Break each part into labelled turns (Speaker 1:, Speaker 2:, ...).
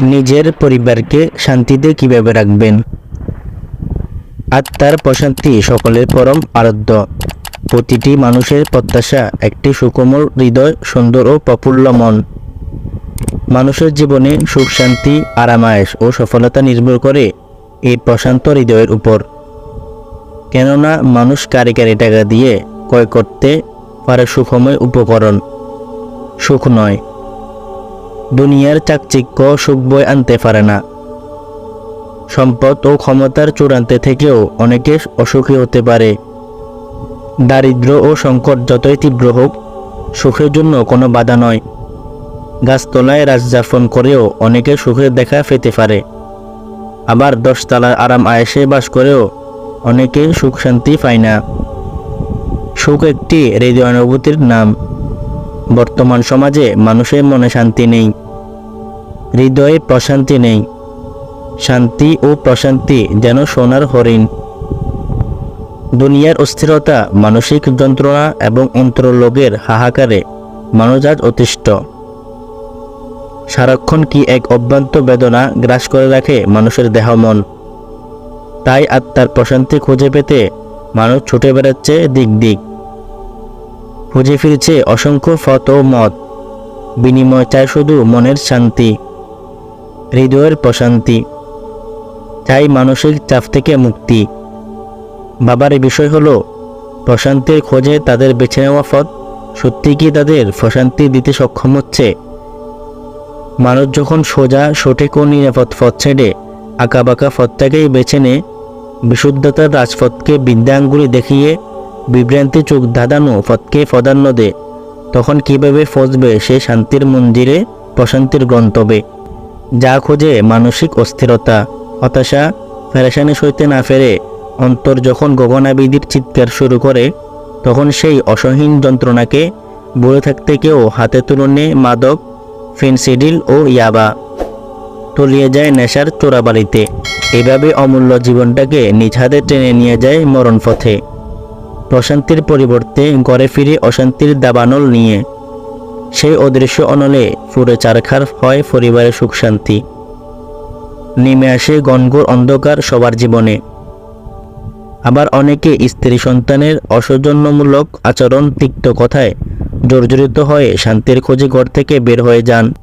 Speaker 1: নিজের পরিবারকে শান্তিতে কীভাবে রাখবেন? আত্মার প্রশান্তি সকলের পরম আরাধ্য। প্রতিটি মানুষের প্রত্যাশা একটি সুকোমল হৃদয়, সুন্দর ও প্রফুল্ল মন। মানুষের জীবনে সুখ, শান্তি, আরামায়েশ ও সফলতা নির্ভর করে এই প্রশান্ত হৃদয়ের উপর। কেননা মানুষ কারি কারি টাকা দিয়ে ক্রয় করতে পারে সুখময় উপকরণ। সুখ নয় দুনিয়ার চাকচিক্য সুখ বই আনতে পারে না। সম্পদ ও ক্ষমতার চূড়ান্তে থেকেও অনেকে অসুখী হতে পারে। দারিদ্র ও সংকট যতই তীব্র হোক, সুখের জন্য কোনো বাধা নয়। গাছতলায় রাজযাপন করেও অনেকে সুখের দেখা পেতে পারে। আবার দশতলার আরাম আয়েসে বাস করেও অনেকে সুখ শান্তি পায় না। সুখ একটি হৃদয় অনুভূতির নাম। বর্তমান সমাজে মানুষের মনে শান্তি নেই। হৃদয়ে প্রশান্তি নেই। শান্তি ও প্রশান্তি যেন সোনার হরিণ। দুনিয়ার অস্থিরতা মানসিক যন্ত্রণা এবং অন্তরলোকের হাহাকারে আজ অতিষ্ঠ। সারাক্ষণ কি এক অভ্যন্ত বেদনা গ্রাস করে রাখে মানুষের দেহ মন? তাই আত্মার প্রশান্তি খুঁজে পেতে মানুষ ছুটে বেড়াচ্ছে দিক দিক। খুঁজে ফিরছে অসংখ্য ফত ও মত। বিনিময় চায় শুধু মনের শান্তি। হৃদয়ের প্রশান্তি। চাই মানসিক চাপ থেকে মুক্তি। বাবার বিষয় হলো, প্রশান্তির খোঁজে তাদের বেছে নেওয়া পথ। সত্যি কি তাদের প্রশান্তি দিতে সক্ষম হচ্ছে? মানুষ যখন সোজা, সঠিক ও নিরাপদ পথ ছেড়ে আঁকাবাঁকা পথটাকেই বেছে নেয় বিশুদ্ধতার রাজপথকে বিদ্যাঙ্গুলি দেখিয়ে বিভ্রান্তি চোখ ধাঁধানো পথকে প্রাধান্য দেয় তখন কীভাবে ফসবে সে শান্তির মন্দিরে প্রশান্তির গন্তব্যে? যা খোঁজে মানসিক অস্থিরতা। হতাশা ফেরেশানি সইতে না ফেরে অন্তর যখন গগনাবিদির চিৎকার শুরু করে, তখন সেই অসহীন যন্ত্রণাকে বলে থাকতে কেউ হাতে তুলনে মাদক, ফেনসিডিল ও ইয়াবা তলিয়ে যায় নেশার চোরাবাড়িতে এভাবে অমূল্য জীবনটাকে নিজ হাতে টেনে নিয়ে যায় মরণ পথে প্রশান্তির পরিবর্তে ঘরে ফিরে অশান্তির দাবানল নিয়ে সেই অদৃশ্য অনলে ফুরে চারখার হয় পরিবারের সুখ শান্তি। নেমে আসে গনগর অন্ধকার সবার জীবনে। আবার অনেকে স্ত্রী সন্তানের অসৌজন্যমূলক আচরণ তিক্ত কথায় জর্জরিত হয়ে শান্তির খোঁজে ঘর থেকে বের হয়ে যান।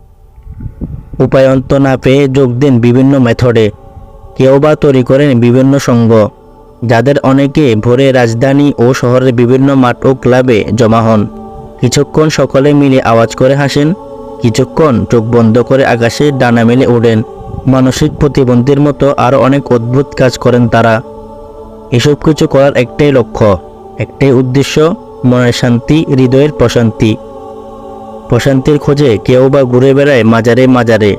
Speaker 1: উপায়ন্ত না পেয়ে যোগ দেন বিভিন্ন মেথডে। কেউ বা তৈরি করেন বিভিন্ন সঙ্গ, যাদের অনেকে ভোরে রাজধানী ও শহরের বিভিন্ন মাঠ ও ক্লাবে জমা হন। কিছুক্ষণ সকলে মিলে আওয়াজ করে হাসেন, কিছুক্ষণ চোখ বন্ধ করে আকাশে ডানা মেলে ওড়েন মানসিক প্রতিবন্ধীর মতো আরও অনেক অদ্ভুত কাজ করেন তারা। এসব কিছু করার একটাই লক্ষ্য, একটাই উদ্দেশ্য, মনের শান্তি, হৃদয়ের প্রশান্তি। প্রশান্তির খোঁজে কেউ বা ঘুরে বেড়ায় মাজারে মাজারে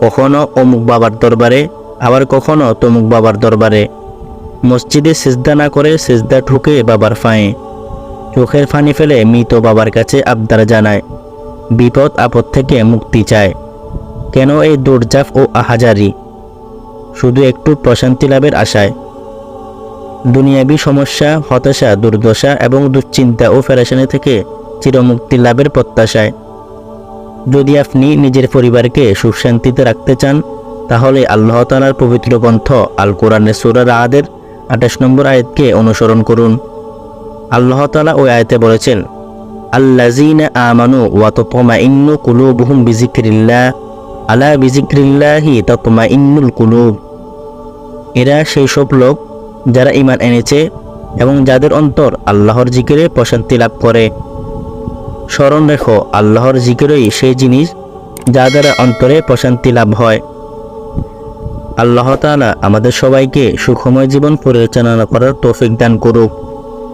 Speaker 1: কখনো অমুক বাবার দরবারে, আবার কখনো তমুক বাবার দরবারে। মসজিদে সেজদা না করে সেজদা ঠুকে বাবার ফাঁয়ে। চোখের ফানি ফেলে মৃত বাবার কাছে আবদার জানায়। বিপদ আপদ থেকে মুক্তি চায়। কেন এই দৌড়ঝাঁপ ও আহাজারি? শুধু একটু প্রশান্তি লাভের আশায়। দুনিয়াবি সমস্যা, হতাশা, দুর্দশা এবং দুশ্চিন্তা ও ফেরাশানি থেকে চিরমুক্তি লাভের প্রত্যাশায়। যদি আপনি নিজের পরিবারকে সুখ শান্তিতে রাখতে চান, তাহলে আল্লাহ তালার পবিত্র গ্রন্থ আল কোরআনের সুরার আদের আঠাশ নম্বর আয়াতকে অনুসরণ করুন। আল্লাহ তালা ওই আয়তে বলেছেন আল্লাজিনা আমানু ওয়াতমা ইন্নু কুলুবহুম বিজিক্রিল্লাহ আলা বিজিক্রিল্লাহি ততমা ইন্নুল কুলুব। এরা সেই সব লোক যারা ইমান এনেছে এবং যাদের অন্তর আল্লাহর জিকিরে প্রশান্তি লাভ করে। স্মরণ রেখো, আল্লাহর জিকিরই সেই জিনিস যা দ্বারা অন্তরে প্রশান্তি লাভ হয়। আল্লাহ তাআলা আমাদের সবাইকে সুখময় জীবন পরিচালনা করার তৌফিক দান করুক।